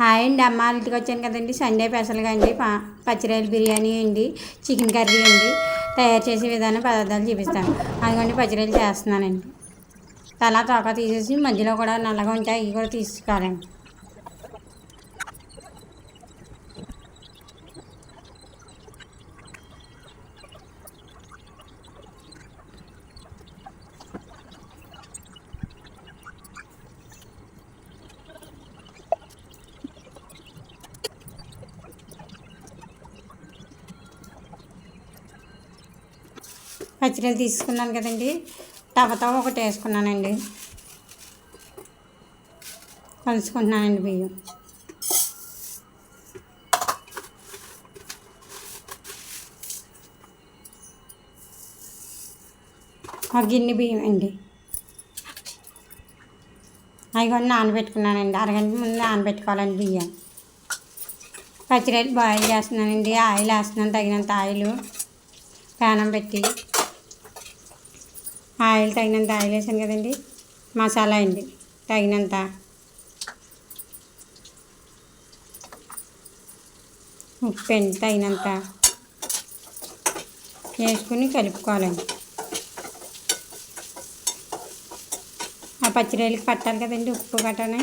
Hi అండి. అమ్మ ఇంటికి వచ్చాను కదండి. సండే స్పెషల్గా అండి. ప- బిర్యానీ అండి. చికెన్ కర్రీ అండి. తయారు చేసే విధానం పదార్థాలు చూపిస్తాను. అందుకని పచ్చిరాయలు చేస్తున్నానండి. తలా తోక తీసేసి మధ్యలో కూడా నల్లగా ఉంటాయి అవి కూడా తీసుకోవాలండి. పచ్చిరొయ్యలు తీసుకున్నాను కదండి. తవతో ఒకటి వేసుకున్నానండి. కలుసుకుంటున్నానండి బియ్యం. ఒక గిన్నె బియ్యం అండి. అవి కూడా నానబెట్టుకున్నానండి. అరగంట ముందు నానబెట్టుకోవాలండి బియ్యం. పచ్చిరొయ్యలు బాయిల్ చేస్తున్నానండి. ఆయిల్ వేస్తున్నాను తగినంత ఆయిల్ ప్యానం పెట్టి. ఆయిల్ తగినంత ఆయిల్ వేసాను కదండి. మసాలా అండి. తగినంత. ఉప్పు అండి తగినంత. వేసుకుని కలుపుకోవాలండి. ఆ పచ్చిరొయ్యలకి పట్టాలి కదండి ఉప్పు గట్రానే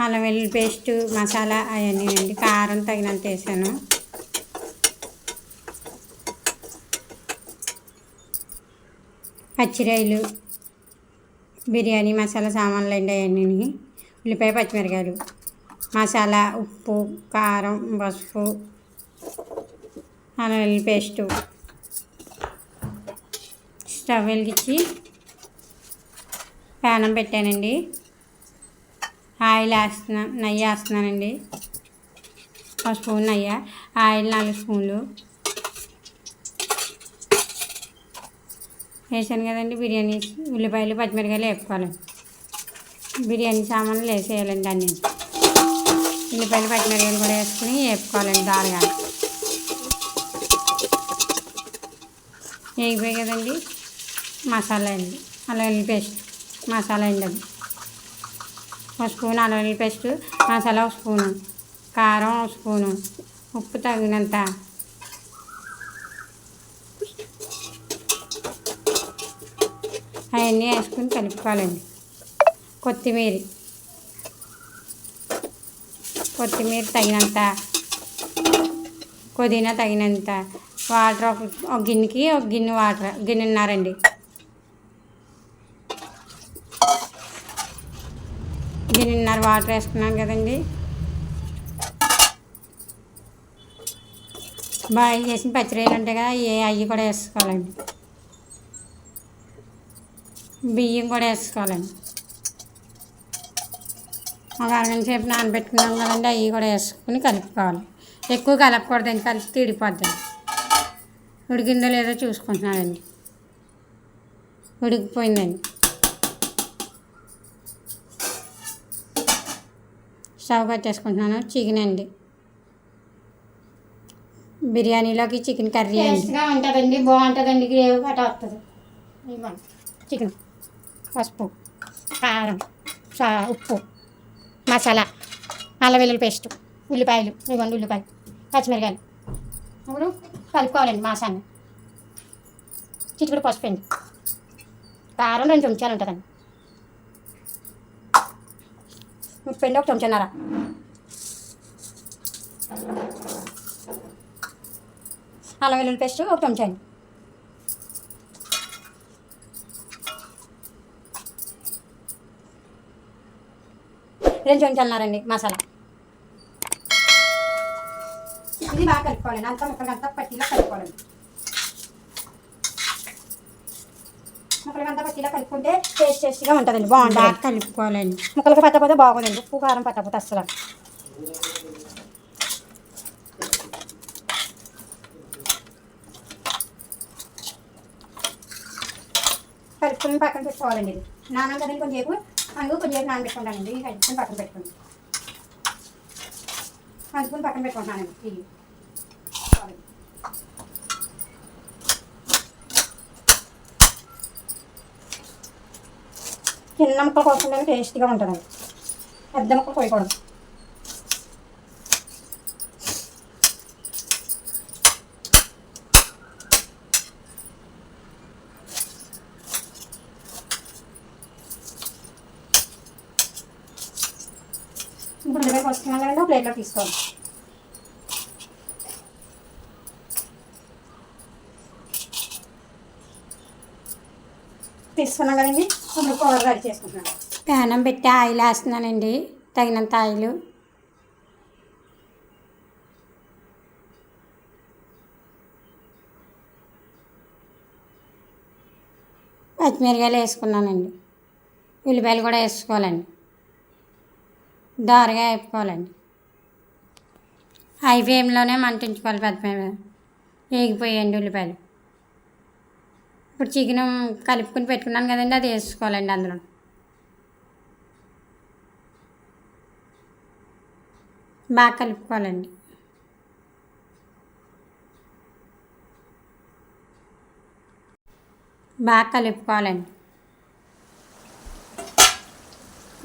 అల్లం వెల్లుల్లి పేస్ట్ మసాలా అవన్నీ అండి. కారం తగినంత వేసాను. పచ్చిరాయలు బిర్యానీ మసాలా సామాన్లు అండి అవన్నీ. ఉల్లిపాయ పచ్చిమిరకాయలు మసాలా ఉప్పు కారం పసుపు అల్లం వెల్లుల్లి పేస్టు. స్టవ్ వెలిగించి ప్యానం పెట్టానండి. ఆయిల్ వేస్తున్నా నెయ్యి వేస్తున్నానండి. ఒక స్పూన్ నెయ్యి ఆయిల్ నాలుగు స్పూన్లు. వేసాను కదండి బిర్యానీ ఉల్లిపాయలు పచ్చిమిరకాయలు వేపుకోవాలి. బిర్యానీ సామాన్లు వేసేయాలండి అన్నీ ఉల్లిపాయలు పచ్చిమిరకాయలు కూడా వేసుకుని వేపుకోవాలండి దారుగా వేగిపోయి కదండి మసాలా అండి. అల్లం పేస్ట్ మసాలా అండి అది. ఒక స్పూన్ అల్లం పేస్ట్ మసాలా ఒక స్పూను కారం ఒక స్పూను ఉప్పు తగినంత అవన్నీ వేసుకుని కలుపుకోవాలండి. కొత్తిమీర. కొత్తిమీర తగినంత. పుదీనా తగినంత. వాటర్ ఒక ఒక గిన్నెకి ఒక గిన్నె వాటర్ గిన్నెన్నారండి. గిన్నెన్నర వాటర్ వేసుకున్నాను కదండి. బాగా చేసిన పచ్చిరొయ్యలు ఉంటాయి కదా ఏ అవి కూడా వేసుకోవాలండి. బియ్యం కూడా వేసుకోవాలండి ఒక అరగంట సేపు నానబెట్టుకున్నాం కదండి అవి కూడా వేసుకుని కలుపుకోవాలి. ఎక్కువ కలపకూడదండి కలిపి తీడిపోద్దండి ఉడికిందో లేదో చూసుకుంటున్నానండి ఉడికిపోయిందండి. స్టవ్ కట్టేసుకుంటున్నాను చికెన్ అండి. బిర్యానీలోకి చికెన్ కర్రీ అండి. టేస్ట్గా ఉంటుందండి బాగుంటుందండి గ్రేవీ గట్రా వస్తుంది చికెన్. పసుపు కారం సా ఉప్పు మసాలా అల్లం వెల్లుల్లి పేస్ట్ ఉల్లిపాయలు ఇవ్వండి ఉల్లిపాయలు పచ్చిమిరకాయలు. ఇప్పుడు కలుపుకోవాలండి మాసాన్ని. చిటికడు పసుపు అండి కారం రెండు చెంచాలు ఉంటుందండి. ఉప్పు అండి ఒక చెంచాన్నర. అల్లం వెల్లుల్లి పేస్ట్ ఒక చెంచా అండి రెండు చెంచాలన్నారండి మసాలా. ఇది బాగా కలుపుకోవాలండి అంతా ముక్కలకంతా పట్టిలో కలుపుకోవాలండి ముక్కలకంతా పట్టిలో కలుపుకుంటే టేస్ట్ టేస్ట్గా ఉంటుందండి బాగుంటుంది. బాగా కలుపుకోవాలండి. ముక్కలకి పట్టకపోతే బాగోదండి ఉప్పు కారం పట్టకపోతే అసలు కలుపుకొని పక్కన పెట్టుకోవాలండి ఇది. నాన్న కదండి కొంచెంసేపు అందుకు కొంచెంసేపు నానబెట్టుకుంటానండి ఇది కలుపుకొని పక్కన పెట్టుకుంటాను కలుపుకొని పక్కన పెట్టుకుంటానండి. ఇది చిన్న ముక్కల కోసం టేస్ట్గా ఉంటుందండి. పెద్ద ముక్క పోయకూడదు ఇప్పుడు కోసుకున్నాం కదండి ఒక ప్లేట్లో తీసుకోవాలి తీసుకున్నాం కదండి ఇప్పుడు కూర రెడీ చేసుకుంటున్నాను. ప్యానం పెట్టి ఆయిల్ వేస్తున్నానండి తగినంత ఆయిల్. పచ్చిమిరకాయలు వేసుకున్నానండి ఉల్లిపాయలు కూడా వేసుకోవాలండి. దారగా వేపుకోవాలండి హై ఫ్లేమ్లోనే మంటించుకోవాలి పెద్ద ఫ్లేమ్ వేగిపోయాయండి ఉల్లిపాయలు? ఇప్పుడు చికెన్ కలుపుకొని పెట్టుకున్నాను కదండి అది వేసుకోవాలండి అందులో. బాగా కలుపుకోవాలండి. బాగా కలుపుకోవాలండి.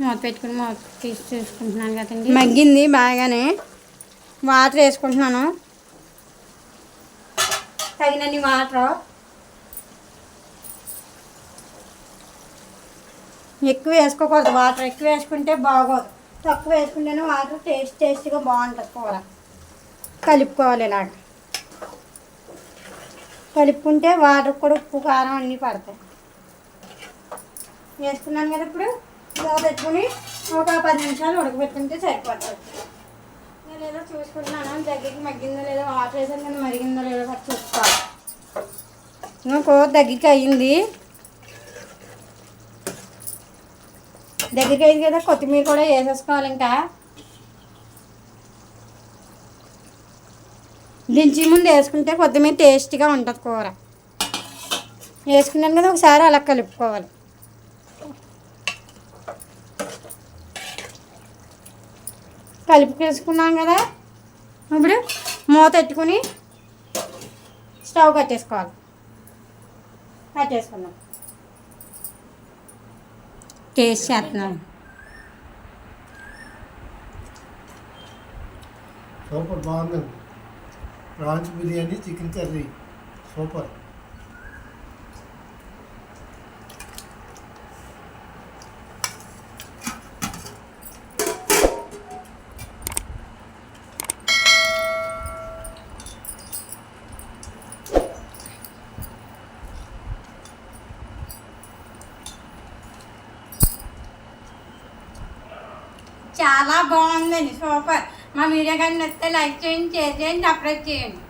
మూత పెట్టుకుని మూత తీసి చూసుకుంటున్నాను కదండి. మగ్గింది బాగానే. వాటర్ వేసుకుంటున్నాను. తగినన్ని వాటర్. ఎక్కువ వేసుకోకూడదు. వాటర్ ఎక్కువ వేసుకుంటే బాగోదు. తక్కువ వేసుకుంటేనే వాటర్ టేస్ట్ టేస్ట్గా బాగుంటుంది కూర. కలుపుకోవాలి ఇలాగ. కలుపుకుంటే వాటర్ కూడా ఉప్పు కారం అన్నీ పడతాయి. వేసుకున్నాను కదా ఇప్పుడు? ఇలా పెట్టుకుని ఒక పది నిమిషాలు ఉడకబెట్టుకుంటే సరిపోతుంది. నేను ఏదో చూసుకుంటున్నాను? దగ్గరికి మగ్గిందో లేదో వాటర్ వేసాను నేను మరిగిందో లేదో కూడా చూసుకోవాలి ఇంకా కూర దగ్గరికి అయ్యింది. దగ్గరికి అయింది కదా కొత్తిమీర కూడా వేసేసుకోవాలి ఇంకా. దించి ముందు వేసుకుంటే కొత్తిమీర టేస్టీగా ఉంటుంది కూర. వేసుకున్నాను కదా ఒకసారి అలా కలుపుకోవాలి. కలిపి వేసుకున్నాం కదా. ఇప్పుడు మూత ఎత్తుకుని స్టవ్ కట్టేసుకోవాలి. కట్టేసుకున్నాం టేస్ట్ చేస్తున్నాను. సూపర్ బాగుందండి. Prawns biryani chicken curry. Super. చాలా బాగుందండి సూపర్. మా వీడియో కానీ నచ్చితే లైక్ చేయండి షేర్ చేయండి సబ్స్క్రైబ్ చేయండి.